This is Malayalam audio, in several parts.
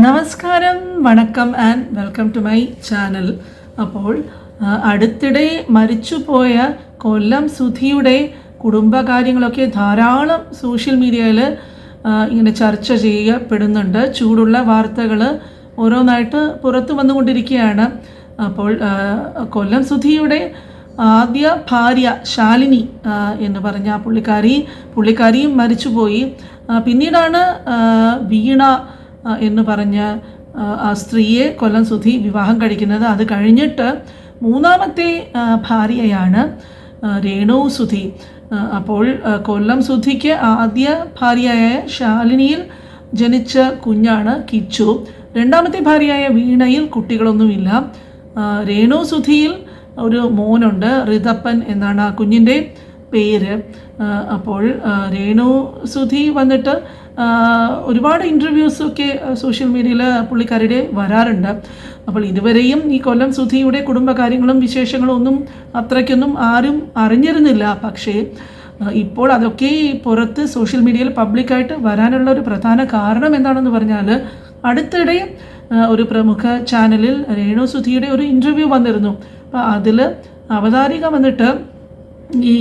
നമസ്കാരം വണക്കം and welcome to my channel അപ്പോൾ അടുത്തിടെ മരിച്ചുപോയ കൊല്ലം സുധിയുടെ കുടുംബകാര്യങ്ങളൊക്കെ ധാരാളം സോഷ്യൽ മീഡിയയിൽ ഇങ്ങനെ ചർച്ച ചെയ്യപ്പെടുന്നുണ്ട്. ചൂടുള്ള വാർത്തകൾ ഓരോന്നായിട്ട് പുറത്തു വന്നുകൊണ്ടിരിക്കുകയാണ്. അപ്പോൾ കൊല്ലം സുധിയുടെ ആദ്യ ഭാര്യ ശാലിനി എന്ന് പറഞ്ഞ പുള്ളിക്കാരി പുള്ളിക്കാരിയും മരിച്ചുപോയി. പിന്നീടാണ് വീണ എന്ന് പറഞ്ഞ ആ, സ്ത്രീയെ കൊല്ലം സുധി വിവാഹം കഴിക്കുന്നത്. അത് കഴിഞ്ഞിട്ട് മൂന്നാമത്തെ ഭാര്യയാണ് രേണു സുധി. അപ്പോൾ കൊല്ലം സുധിക്ക് ആദ്യ ഭാര്യയായ ശാലിനിയിൽ ജനിച്ച കുഞ്ഞാണ് കിച്ചു. രണ്ടാമത്തെ ഭാര്യയായ വീണയിൽ കുട്ടികളൊന്നുമില്ല. രേണു സുധിയിൽ ഒരു മോനുണ്ട് ഋതപ്പൻ എന്നാണ് ആ കുഞ്ഞിന്റെ പേര്. അപ്പോൾ രേണു സുധി വന്നിട്ട് ഒരുപാട് ഇന്റർവ്യൂസൊക്കെ സോഷ്യൽ മീഡിയയിൽ പുള്ളിക്കാരുടെ വരാറുണ്ട്. അപ്പോൾ ഇതുവരെയും ഈ കൊല്ലം സുധിയുടെ കുടുംബകാര്യങ്ങളും വിശേഷങ്ങളും ഒന്നും അത്രയ്ക്കൊന്നും ആരും അറിഞ്ഞിരുന്നില്ല. പക്ഷേ ഇപ്പോൾ അതൊക്കെ പുറത്ത് സോഷ്യൽ മീഡിയയിൽ പബ്ലിക്കായിട്ട് വരാനുള്ള ഒരു പ്രധാന കാരണം എന്താണെന്ന് പറഞ്ഞാൽ അടുത്തിടെ ഒരു പ്രമുഖ ചാനലിൽ രേണു സുധിയുടെ ഒരു ഇന്റർവ്യൂ വന്നിരുന്നു. അപ്പോൾ അതിൽ അവതാരിക വന്നിട്ട് ഈ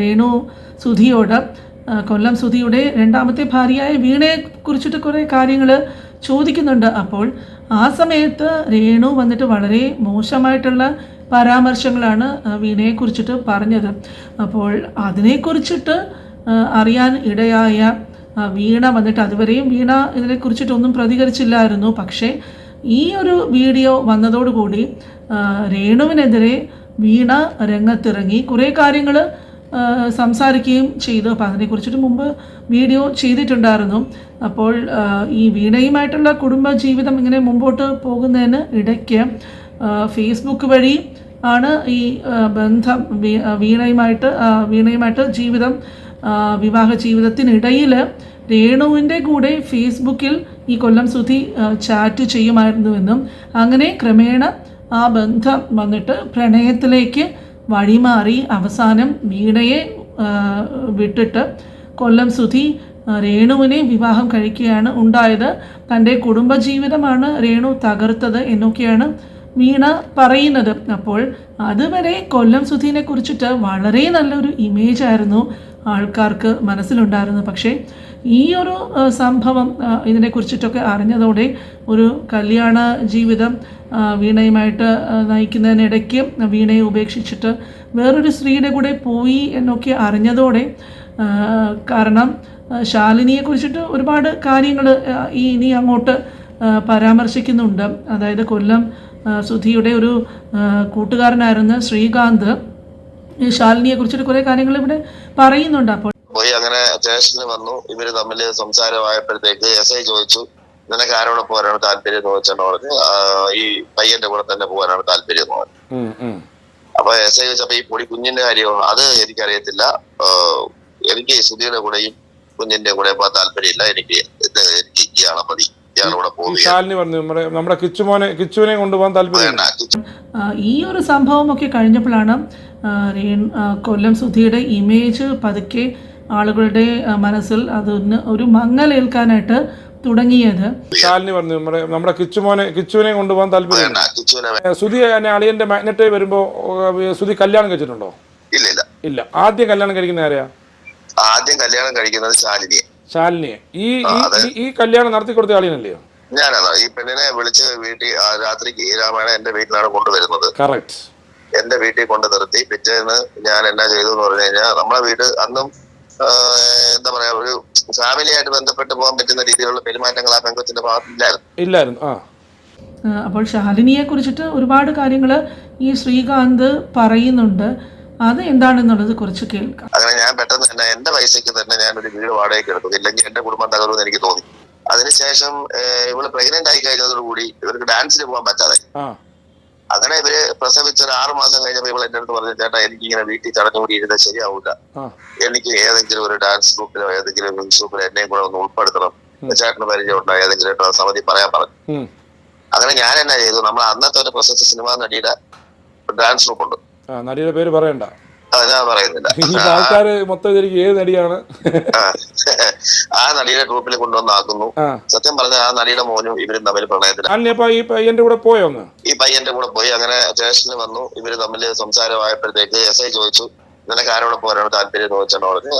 രേണു സുധിയോട് കൊല്ലം സുധിയുടെ രണ്ടാമത്തെ ഭാര്യയായ വീണയെ കുറിച്ചിട്ട് കുറേ കാര്യങ്ങൾ ചോദിക്കുന്നുണ്ട്. അപ്പോൾ ആ സമയത്ത് രേണു വന്നിട്ട് വളരെ മോശമായിട്ടുള്ള പരാമർശങ്ങളാണ് വീണയെ കുറിച്ചിട്ട് പറഞ്ഞത്. അപ്പോൾ അതിനെക്കുറിച്ചിട്ട് അറിയാൻ ഇടയായ വീണ വന്നിട്ട് അതുവരെയും വീണ ഇതിനെക്കുറിച്ചിട്ടൊന്നും പ്രതികരിച്ചില്ലായിരുന്നു. പക്ഷേ ഈ ഒരു വീഡിയോ വന്നതോടുകൂടി രേണുവിനെതിരെ വീണ രംഗത്തിറങ്ങി. കുറേ കാര്യങ്ങൾ സംസാരിക്കുകയും ചെയ്തു. അപ്പോൾ അതിനെക്കുറിച്ചിട്ട് മുമ്പ് വീഡിയോ ചെയ്തിട്ടുണ്ടായിരുന്നു. അപ്പോൾ ഈ വീണയുമായിട്ടുള്ള കുടുംബ ജീവിതം ഇങ്ങനെ മുമ്പോട്ട് പോകുന്നതിന് ഇടയ്ക്ക് ഫേസ്ബുക്ക് വഴി ആണ് ഈ ബന്ധം വീണയുമായിട്ട് വീണയുമായിട്ട് ജീവിതം വിവാഹ ജീവിതത്തിനിടയിൽ രേണുവിന്റെ കൂടെ ഫേസ്ബുക്കിൽ ഈ കൊല്ലം സുധി ചാറ്റ് ചെയ്യുമായിരുന്നുവെന്നും അങ്ങനെ ക്രമേണ ആ ബന്ധം വന്നിട്ട് പ്രണയത്തിലേക്ക് വഴിമാറി അവസാനം വീണയെ വിട്ടിട്ട് കൊല്ലം സുധി രേണുവിനെ വിവാഹം കഴിക്കുകയാണ് ഉണ്ടായത്. തന്റെ കുടുംബജീവിതമാണ് രേണു തകർത്തത് എന്നൊക്കെയാണ് വീണ പറയുന്നത്. അപ്പോൾ അതുവരെ കൊല്ലം സുധീനെ കുറിച്ചിട്ട് വളരെ നല്ലൊരു ഇമേജ് ആയിരുന്നു ആൾക്കാർക്ക് മനസ്സിലുണ്ടായിരുന്നു പക്ഷേ ഈ ഒരു സംഭവം ഇതിനെ ഇതിനെക്കുറിച്ചിട്ടൊക്കെ അറിഞ്ഞതോടെ ഒരു കല്യാണ ജീവിതം വീണയുമായിട്ട് നയിക്കുന്നതിനിടയ്ക്ക് വീണയെ ഉപേക്ഷിച്ചിട്ട് വേറൊരു സ്ത്രീയുടെ കൂടെ പോയി എന്നൊക്കെ അറിഞ്ഞതോടെ കാരണം ശാലിനിയെ കുറിച്ചിട്ട് ഒരുപാട് കാര്യങ്ങൾ ഈ ഇനി അങ്ങോട്ട് പരാമർശിക്കുന്നുണ്ട്. അതായത് കൊല്ലം സുധിയുടെ ഒരു കൂട്ടുകാരനായിരുന്ന ശ്രീകാന്ത് ഈ ശാലിനിയെ കുറിച്ചിട്ട് കുറേ കാര്യങ്ങൾ ഇവിടെ പറയുന്നുണ്ട്. അപ്പോൾ പോയി അങ്ങനെ സ്റ്റേഷനിൽ വന്നു. ഇവർ തമ്മിൽ സംസാരമായപ്പോഴത്തേക്ക് എസ് ഐ ചോദിച്ചു നിനക്ക് ആരോടെ പോകാനാണ് താല്പര്യം എന്ന് ചോദിച്ചെന്ന് പറഞ്ഞു ഈ പയ്യന്റെ കൂടെ തന്നെ പോകാനാണ് താല്പര്യം എന്ന് പറഞ്ഞു. അപ്പൊ എസ് ഐ ചോദിച്ചപ്പോ ഈ പൊടി കുഞ്ഞിന്റെ കാര്യമോ അത് എനിക്കറിയത്തില്ല. എനിക്ക് സുധിയുടെ കൂടെയും കുഞ്ഞിന്റെ കൂടെ പോകാൻ താല്പര്യമില്ല. എനിക്ക് എനിക്ക് ഇയാളെ മതി. ഈ പോവുകയാണ്. ശാലിനി പറഞ്ഞു നമ്മുടെ നമ്മുടെ കിച്ചുമോനെ കിച്ചുവിനെ കൊണ്ടുപോകാൻ താല്പര്യം ഈ ഒരു സംഭവമൊക്കെ കഴിഞ്ഞപ്പോഴാണ് കൊല്ലം സുധിയുടെ ഇമേജ് പതുക്കെ ആളുകളുടെ മനസ്സിൽ അതൊന്ന് ഒരു മങ്ങലേൽക്കാനായിട്ട് തുടങ്ങിയത്. ശാലിനി പറഞ്ഞു നമ്മുടെ നമ്മുടെ കിച്ചുമോനെ കിച്ചുവിനെ കൊണ്ടുപോകാൻ താല്പര്യം സുധി അളിയന്റെ മാഗ്നറ്റ് വരുമ്പോ സുധി കല്യാണം കഴിച്ചിട്ടുണ്ടോ? ഇല്ല ഇല്ല. ഇല്ല. ആദ്യം കല്യാണം കഴിക്കുന്ന ആരെയാ ആദ്യം കല്യാണം കഴിക്കുന്നത് ശാലിനിയെ. ശാലിനിയെ. ഈ ഈ- കല്യാണം നടത്തി കൊടുത്ത ആളിയനല്ലയോ ഞാനാണ് ഈ പെണ്ണിനെ വിളിച്ച് വീട്ടിൽ രാത്രി രാമായണ എന്റെ വീട്ടിലാണ് കൊണ്ടുവരുന്നത്. കറക്റ്റ്. എന്റെ വീട്ടിൽ കൊണ്ടു നിർത്തി പിറ്റേന്ന് ഞാൻ എന്നാ ചെയ്തു എന്ന് പറഞ്ഞു കഴിഞ്ഞാൽ നമ്മളെ വീട് അന്നും എന്താ പറയാ ഒരു ഫാമിലി ആയിട്ട് ബന്ധപ്പെട്ട് പോകാൻ പറ്റുന്ന രീതിയിലുള്ള പെരുമാറ്റങ്ങൾ ആ പെൺകുത്തിന്റെ ഭാഗത്തില്ലായിരുന്നു ഇല്ലായിരുന്നു. ആ. അപ്പോൾ ശാലിനിയെ കുറിച്ചിട്ട് ഒരുപാട് കാര്യങ്ങൾ ഈ ശ്രീകാന്ത് പറയുന്നുണ്ട്. അത് എന്താണെന്നുള്ളത് കുറച്ച് കേൾക്കാം. അങ്ങനെ ഞാൻ പെട്ടെന്ന് തന്നെ എന്റെ പൈസക്ക് തന്നെ ഞാൻ ഒരു വീട് വാടകയ്ക്ക് എടുക്കും ഇല്ലെങ്കിൽ എന്റെ കുടുംബം തകർന്നു എനിക്ക് തോന്നി. അതിനുശേഷം ഇവൾ പ്രഗ്നന്റ് ആയി കഴിഞ്ഞതോടുകൂടി ഇവർക്ക് ഡാൻസിന് പോകാൻ പറ്റാതെ. ആ. അങ്ങനെ ഇവർ പ്രസവിച്ച ഒരു ആറ് മാസം കഴിഞ്ഞപ്പോ ഇവൾ എന്റെ അടുത്ത് പറഞ്ഞു ചേട്ടാ എനിക്ക് ഇങ്ങനെ വീട്ടിൽ ചടഞ്ഞുകൂടി ഇരുന്നാൽ ശരിയാവില്ല എനിക്ക് ഏതെങ്കിലും ഒരു ഡാൻസ് ഗ്രൂപ്പിലോ ഏതെങ്കിലും ഒരു ഗ്രൂപ്പിലോ എന്നെയും കൂടെ ഒന്ന് ഉൾപ്പെടുത്തണം. ചേട്ടന് പരിചയം ഉണ്ടോ? ഏതെങ്കിലും സമിതി പറയാൻ പറഞ്ഞു. അങ്ങനെ ഞാൻ എന്നാ ചെയ്തു? നമ്മൾ അന്നത്തെ ഒരു പ്രശസ്ത സിനിമാ നടിയുടെ ഡാൻസ് ഗ്രൂപ്പ് ഉണ്ട്. നടിയുടെ പേര് പറയണ്ട. ഞാൻ പറയുന്നില്ല. ആൾക്കാര് മൊത്തം ഏത് നടിയാണ്? ആ. നടിയുടെ ഗ്രൂപ്പിൽ കൊണ്ടുവന്നാക്കുന്നു. സത്യം പറഞ്ഞ ആ നടിയുടെ മോനും ഇവരും തമ്മിൽ പ്രണയത്തിലാണ് ശാലിനി ഈ പയ്യന്റെ കൂടെ പോയോ ഈ പയ്യന്റെ കൂടെ പോയി. അങ്ങനെ സ്റ്റേഷനിൽ വന്നു. ഇവർ തമ്മിൽ സംസാരമായപ്പോഴത്തേക്ക് എസ് ഐ ചോദിച്ചു നിനക്ക് ആരോടെ പോകാനാണ് താല്പര്യം? എന്ന് വെച്ചാൽ പറഞ്ഞു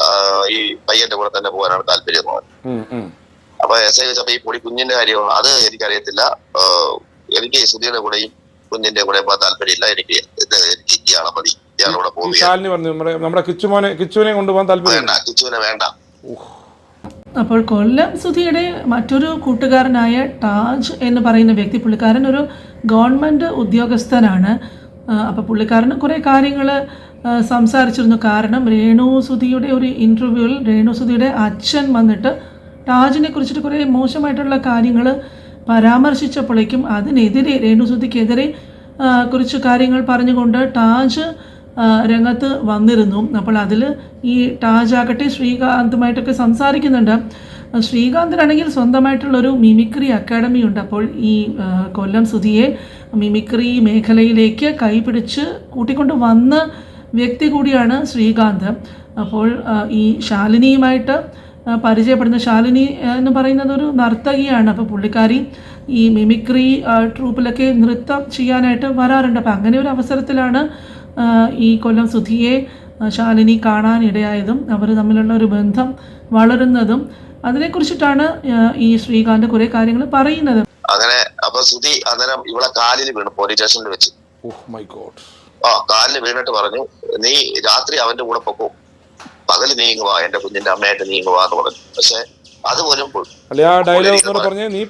ഈ പയ്യന്റെ കൂടെ തന്നെ പോകാനാണ് താല്പര്യം എന്ന് പറഞ്ഞു. അപ്പൊ എസ് ഐ ചോദിച്ചപ്പോ ഈ പൊടി കുഞ്ഞിന്റെ കാര്യമാണ്. അത് എനിക്കറിയത്തില്ല. എനിക്ക് ശ്രുതിയുടെ കൂടെയും കുഞ്ഞിന്റെ കൂടെ പോകാൻ താല്പര്യമില്ല. എനിക്ക് എനിക്ക് ഇയാളെ മതി. ഇയാളോടെ പോകുന്നു പറഞ്ഞു നമ്മുടെ നമ്മുടെ കിച്ചുമോനെ കിച്ചുവിനെ കൊണ്ടുപോകാൻ താല്പര്യം വേണ്ട കിച്ചുവിനെ വേണ്ട. അപ്പോൾ കൊല്ലം സുധിയുടെ മറ്റൊരു കൂട്ടുകാരനായ ടാജ് എന്ന് പറയുന്ന വ്യക്തി പുള്ളിക്കാരൻ ഒരു ഗവൺമെന്റ് ഉദ്യോഗസ്ഥനാണ്. അപ്പോൾ പുള്ളിക്കാരന് കുറേ കാര്യങ്ങൾ സംസാരിച്ചിരുന്നു. കാരണം രേണു സുധിയുടെ ഒരു ഇന്റർവ്യൂവിൽ രേണു സുധിയുടെ അച്ഛൻ വന്നിട്ട് ടാജിനെ കുറിച്ചിട്ട് കുറേ മോശമായിട്ടുള്ള കാര്യങ്ങൾ പരാമർശിച്ചപ്പോഴേക്കും അതിനെതിരെ രേണു സുധിക്കെതിരെ ആ, കുറച്ച് കാര്യങ്ങൾ പറഞ്ഞുകൊണ്ട് ടാജ് രംഗത്ത് വന്നിരുന്നു. അപ്പോൾ അതിൽ ഈ ടാജ് ആകട്ടെ ശ്രീകാന്തുമായിട്ടൊക്കെ സംസാരിക്കുന്നുണ്ട്. ശ്രീകാന്തിനാണെങ്കിൽ സ്വന്തമായിട്ടുള്ളൊരു മിമിക്രി അക്കാഡമി ഉണ്ട് അപ്പോൾ ഈ കൊല്ലം സുധിയെ മിമിക്രി മേഖലയിലേക്ക് കൈപിടിച്ച് കൂട്ടിക്കൊണ്ട് വന്ന വ്യക്തി കൂടിയാണ് ശ്രീകാന്ത്. അപ്പോൾ ഈ ശാലിനിയുമായിട്ട് പരിചയപ്പെടുന്ന ശാലിനി എന്ന് പറയുന്നത് ഒരു നർത്തകിയാണ്. അപ്പോൾ പുള്ളിക്കാരി ഈ മിമിക്രി ട്രൂപ്പിലൊക്കെ നൃത്തം ചെയ്യാനായിട്ട് വരാറുണ്ട്. അപ്പോൾ അങ്ങനെ ഒരു അവസരത്തിലാണ് ഈ കൊല്ലം സുധിയെ ശാലിനി കാണാനിടയായതും അവർ തമ്മിലുള്ള ഒരു ബന്ധം വളരുന്നതും. അതിനെക്കുറിച്ചിട്ടാണ് ഈ ശ്രീകാന്ത് കുറേ കാര്യങ്ങൾ പറയുന്നത്. അങ്ങനെ അപ്പൊ സുധി അന്നേരം ഇവളെ കാലിൽ വീണു പോലീസ് സ്റ്റേഷനിൽ വെച്ച്. ഓ മൈ ഗോഡ് ആ കാലിൽ വീണിട്ട് പറഞ്ഞു നീ രാത്രി അവന്റെ കൂടെ പൊക്കോ. പകൽ നീങ്ങുക എന്റെ കുഞ്ഞിന്റെ അമ്മയായിട്ട് നീങ്ങുക എന്ന് പറഞ്ഞു. പക്ഷെ അതുപോലും. അല്ലെ ആ ഡയലോഗ് പറഞ്ഞേ നീ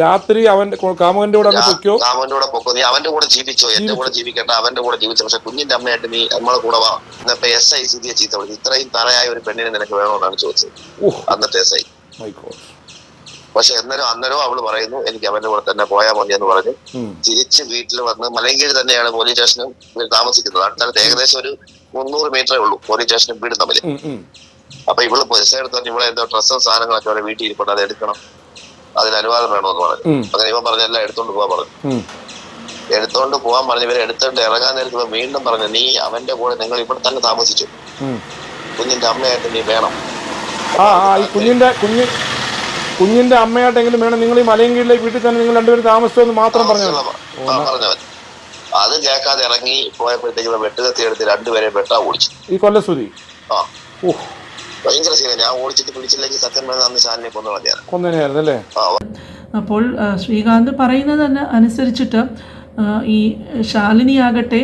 രാത്രി അവൻ കാമുകന്റെ കൂടെ അങ്ങ് കാമുകന്റെ അവന്റെ കൂടെ പൊക്കോ. നീ അവന്റെ കൂടെ ജീവിച്ചോ? എന്റെ കൂടെ ജീവിക്കേണ്ട അവന്റെ കൂടെ ജീവിച്ചോ. പക്ഷെ കുഞ്ഞിന്റെ അമ്മയായിട്ട് നീ നമ്മളെ കൂടെ വാ. എന്നപ്പോ എസ് ഐ സുധിയെ ചീത്ത വിളിച്ചു ഇത്രയും തറയായ ഒരു പെണ്ണിനെ നിനക്ക് വേണമെന്നാണ് ചോദിച്ചത്. അന്നത്തെ എസ് ഐ. പക്ഷെ അന്നേരം അന്നേരം അവൾ പറയുന്നു എനിക്ക് അവന്റെ കൂടെ തന്നെ പോയാൽ മതി എന്ന് പറഞ്ഞു. തിരിച്ച് വീട്ടിൽ വന്ന് മലങ്കീഴ് തന്നെയാണ് പോലീസ് സ്റ്റേഷനും താമസിക്കുന്നത്. അടുത്തടുത്ത് ഏകദേശം ഒരു മുന്നൂറ് മീറ്ററേ ഉള്ളൂ. പോലീസ് സ്റ്റേഷനും വീടും തമ്മിൽ. അപ്പൊ ഇവൾ പൈസ എടുത്തോണ്ട് ഇവിടെ എന്തോ ഡ്രസ്സും സാധനങ്ങളൊക്കെ അവിടെ വീട്ടിൽ ഇരിപ്പുണ്ട്. അത് എടുക്കണം. അതിന് അനുവാദം വേണമെന്ന് പറഞ്ഞു. അങ്ങനെ ഇവൻ പറഞ്ഞ എല്ലാം എടുത്തോണ്ട് പോവാൻ പറഞ്ഞു. എടുത്തോണ്ട് പോവാൻ പറഞ്ഞു ഇവരെ എടുത്തോണ്ട് ഇറങ്ങാൻ നേരത്ത് വീണ്ടും പറഞ്ഞു നീ അവന്റെ കൂടെ നിങ്ങൾ ഇവിടെ തന്നെ താമസിച്ചു. കുഞ്ഞിന്റെ അമ്മയായിട്ട് നീ വേണം. ആ ആ ഈ കുഞ്ഞിന്റെ കുഞ്ഞ് കുഞ്ഞിന്റെ അമ്മയായിട്ടെങ്കിലും വേണം. നിങ്ങൾ ഈ മലയും കീഴിലേക്ക് വീട്ടിൽ തന്നെ നിങ്ങൾ രണ്ടുപേരും താമസിച്ചെന്ന് മാത്രം പറഞ്ഞു ആ, പറഞ്ഞവൻ അത് കേൾക്കാതെ ഇറങ്ങി പോയപ്പോഴത്തേക്ക് വെട്ടുകത്തി എടുത്ത് രണ്ടുപേരെ വെട്ടാ ഓടിച്ചു. ഈ കൊല്ലസുതി ആ. ഭയങ്കര സീന ഞാൻ ഓടിച്ചിട്ട് പിടിച്ചില്ലെങ്കിൽ സത്യം പറഞ്ഞാൽ അന്ന് ശാലിനെ കൊന്നു കൊന്നനെയായിരുന്നു അല്ലേ അപ്പോൾ ശ്രീകാന്ത് പറയുന്നത് തന്നെ അനുസരിച്ചിട്ട് ഈ ശാലിനിയാകട്ടെ ആകട്ടെ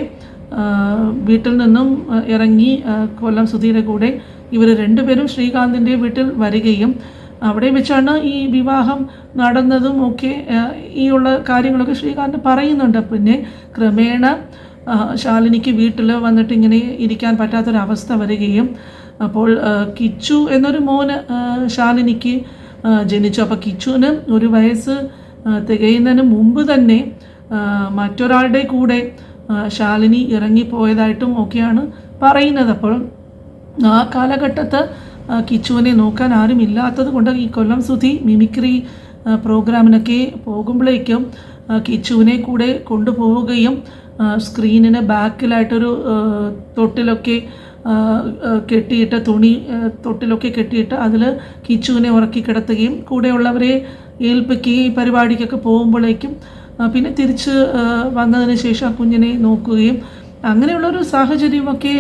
വീട്ടിൽ നിന്നും ഇറങ്ങി കൊല്ലം സുധീരെ കൂടെ ഇവർ രണ്ടുപേരും ശ്രീകാന്തിന്റെ വീട്ടിൽ വരികയും അവിടെ വെച്ചാണ് ഈ വിവാഹം നടന്നതും ഒക്കെ ഈ ഉള്ള കാര്യങ്ങളൊക്കെ ശ്രീകാന്ത് പറയുന്നുണ്ട്. പിന്നെ ക്രമേണ ശാലിനിക്ക് വീട്ടിൽ വന്നിട്ട് ഇങ്ങനെ ഇരിക്കാൻ പറ്റാത്തൊരവസ്ഥ വരികയും അപ്പോൾ കിച്ചു എന്നൊരു മോന് ശാലിനിക്ക് ജനിച്ചു. അപ്പോൾ കിച്ചുവിന് ഒരു വയസ്സ് തികയുന്നതിന് മുമ്പ് തന്നെ മറ്റൊരാളുടെ കൂടെ ശാലിനി ഇറങ്ങിപ്പോയതായിട്ടും ഒക്കെയാണ് പറയുന്നത്. അപ്പോൾ ആ കാലഘട്ടത്ത് കിച്ചുവിനെ നോക്കാൻ ആരും ഇല്ലാത്തത് കൊണ്ട് ഈ കൊല്ലം സുധി മിമിക്രി പ്രോഗ്രാമിനൊക്കെ പോകുമ്പോഴേക്കും കിച്ചുവിനെ കൂടെ കൊണ്ടുപോവുകയും സ്ക്രീനിന് ബാക്കിലായിട്ടൊരു തൊട്ടിലൊക്കെ കെട്ടിയിട്ട് തുണി തൊട്ടിലൊക്കെ കെട്ടിയിട്ട് അതിൽ കിച്ചുവിനെ ഉറക്കി കിടത്തുകയും കൂടെയുള്ളവരെ ഏൽപ്പിക്കുകയും ഈ പരിപാടിക്കൊക്കെ പോകുമ്പോഴേക്കും പിന്നെ തിരിച്ച് വന്നതിന് ശേഷം ആ കുഞ്ഞിനെ നോക്കുകയും അങ്ങനെയുള്ളൊരു സാഹചര്യമൊക്കെ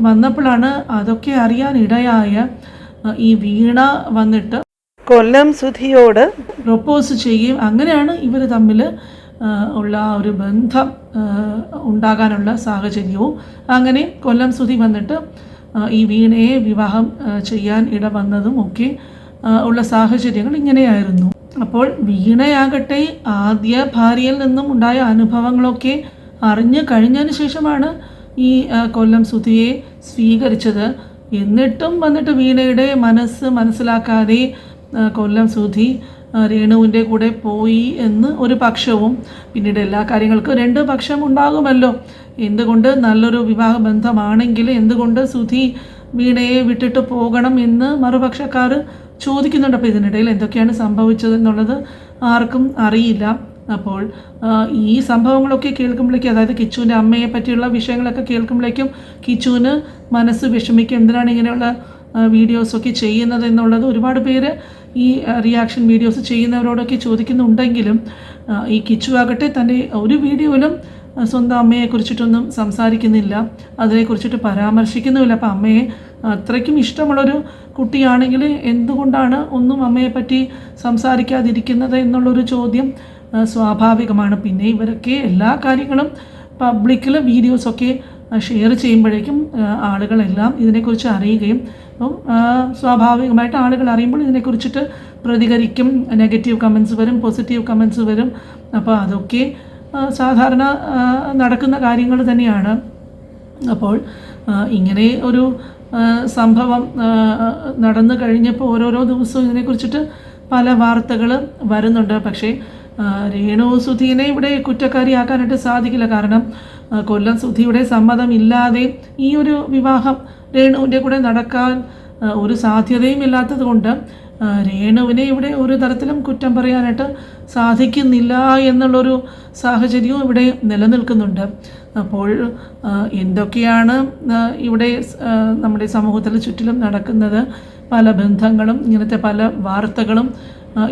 വന്നപ്പോഴാണ് അതൊക്കെ അറിയാനിടയായ ആ, ഈ വീണ വന്നിട്ട് കൊല്ലം സുധിയോട് പ്രൊപ്പോസ് ചെയ്യുകയും അങ്ങനെയാണ് ഇവർ തമ്മിൽ ഉള്ള ഒരു ബന്ധം ഉണ്ടാകാനുള്ള സാഹചര്യവും. അങ്ങനെ കൊല്ലം സുധി വന്നിട്ട് ഈ വീണയെ വിവാഹം ചെയ്യാൻ ഇട വന്നതും ഒക്കെ ഉള്ള സാഹചര്യങ്ങൾ ഇങ്ങനെയായിരുന്നു. അപ്പോൾ വീണയാകട്ടെ ആദ്യ ഭാര്യയിൽ നിന്നും ഉണ്ടായ അനുഭവങ്ങളൊക്കെ അറിഞ്ഞു കഴിഞ്ഞതിന് ശേഷമാണ് ഈ കൊല്ലം സുധിയെ സ്വീകരിച്ചത്. എന്നിട്ടും വന്നിട്ട് വീണയുടെ മനസ്സ് മനസ്സിലാക്കാതെ കൊല്ലം സുധി രേണുവിന്റെ കൂടെ പോയി എന്ന് ഒരു പക്ഷവും പിന്നീട് എല്ലാ കാര്യങ്ങൾക്കും രണ്ട് പക്ഷം ഉണ്ടാകുമല്ലോ. എന്തുകൊണ്ട് നല്ലൊരു വിവാഹ ബന്ധമാണെങ്കിൽ എന്തുകൊണ്ട് സുധി വീണയെ വിട്ടിട്ട് പോകണം എന്ന് മറുപക്ഷക്കാർ ചോദിക്കുന്നുണ്ട്. അപ്പോൾ ഇതിനിടയിൽ എന്തൊക്കെയാണ് സംഭവിച്ചത് എന്നുള്ളത് ആർക്കും അറിയില്ല. അപ്പോൾ ഈ സംഭവങ്ങളൊക്കെ കേൾക്കുമ്പോഴേക്കും അതായത് കിച്ചുവിന്റെ അമ്മയെ പറ്റിയുള്ള വിഷയങ്ങളൊക്കെ കേൾക്കുമ്പോഴേക്കും കിച്ചുവിന് മനസ്സ് വിഷമിക്കും. എന്തിനാണ് ഇങ്ങനെയുള്ള വീഡിയോസൊക്കെ ചെയ്യുന്നത് എന്നുള്ളത് ഒരുപാട് പേര് ഈ റിയാക്ഷൻ വീഡിയോസ് ചെയ്യുന്നവരോടൊക്കെ ചോദിക്കുന്നുണ്ടെങ്കിലും ഈ കിച്ചു ആകട്ടെ തന്റെ ഒരു വീഡിയോയിലും സ്വന്തം അമ്മയെക്കുറിച്ചിട്ടൊന്നും സംസാരിക്കുന്നില്ല. അതിനെക്കുറിച്ചിട്ട് പരാമർശിക്കുന്നുമില്ല. അപ്പം അമ്മയെ അത്രയ്ക്കും ഇഷ്ടമുള്ളൊരു കുട്ടിയാണെങ്കിൽ എന്തുകൊണ്ടാണ് ഒന്നും അമ്മയെപ്പറ്റി സംസാരിക്കാതിരിക്കുന്നത് എന്നുള്ളൊരു ചോദ്യം സ്വാഭാവികമാണ്. പിന്നെ ഇവരൊക്കെ എല്ലാ കാര്യങ്ങളും പബ്ലിക്കിൽ വീഡിയോസൊക്കെ ഷെയർ ചെയ്യുമ്പോഴേക്കും ആളുകളെല്ലാം ഇതിനെക്കുറിച്ച് അറിയുകയും അപ്പം സ്വാഭാവികമായിട്ട് ആളുകൾ അറിയുമ്പോൾ ഇതിനെക്കുറിച്ചിട്ട് പ്രതികരിക്കും നെഗറ്റീവ് കമൻസ് വരും പോസിറ്റീവ് കമൻസ് വരും. അപ്പോൾ അതൊക്കെ സാധാരണ നടക്കുന്ന കാര്യങ്ങൾ തന്നെയാണ്. അപ്പോൾ ഇങ്ങനെ ഒരു സംഭവം നടന്നു കഴിഞ്ഞപ്പോൾ ഓരോരോ ദിവസവും ഇതിനെക്കുറിച്ചിട്ട് പല വാർത്തകൾ വരുന്നുണ്ട്. പക്ഷേ രേണു സുധീനെ ഇവിടെ കുറ്റക്കാരിയാക്കാനായിട്ട് സാധിക്കില്ല. കാരണം കൊല്ലം സുധിയുടെ സമ്മതമില്ലാതെ ഈ ഒരു വിവാഹം രേണുവിന്റെ കൂടെ നടക്കാൻ ഒരു സാധ്യതയും ഇല്ലാത്തത് കൊണ്ട് രേണുവിനെ ഇവിടെ ഒരു തരത്തിലും കുറ്റം പറയാനായിട്ട് സാധിക്കുന്നില്ല എന്നുള്ളൊരു സാഹചര്യവും ഇവിടെ നിലനിൽക്കുന്നുണ്ട്. അപ്പോൾ എന്തൊക്കെയാണ് ഇവിടെ നമ്മുടെ സമൂഹത്തിൽ ചുറ്റിലും നടക്കുന്നത്? പല ബന്ധങ്ങളും ഇങ്ങനത്തെ പല വാർത്തകളും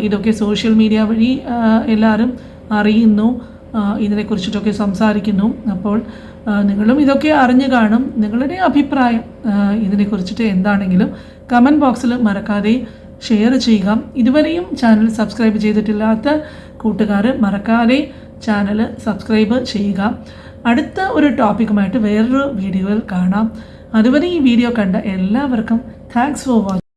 ഇതൊക്കെ സോഷ്യൽ മീഡിയ വഴി എല്ലാവരും അറിയുന്നു. ഇതിനെക്കുറിച്ചിട്ടൊക്കെ സംസാരിക്കുന്നു. അപ്പോൾ നിങ്ങളും ഇതൊക്കെ അറിഞ്ഞു കാണും. നിങ്ങളുടെ അഭിപ്രായം ഇതിനെക്കുറിച്ചിട്ട് എന്താണെങ്കിലും കമന്റ് ബോക്സിൽ മറക്കാതെ ഷെയർ ചെയ്യുക. ഇതുവരെയും ചാനൽ സബ്സ്ക്രൈബ് ചെയ്തിട്ടില്ലാത്ത കൂട്ടുകാർ മറക്കാതെ ചാനൽ സബ്സ്ക്രൈബ് ചെയ്യുക. അടുത്ത ഒരു ടോപ്പിക്കുമായിട്ട് വേറൊരു വീഡിയോയിൽ കാണാം. അതുവരെ ഈ വീഡിയോ കണ്ട എല്ലാവർക്കും താങ്ക്സ് ഫോർ വാച്ചിങ്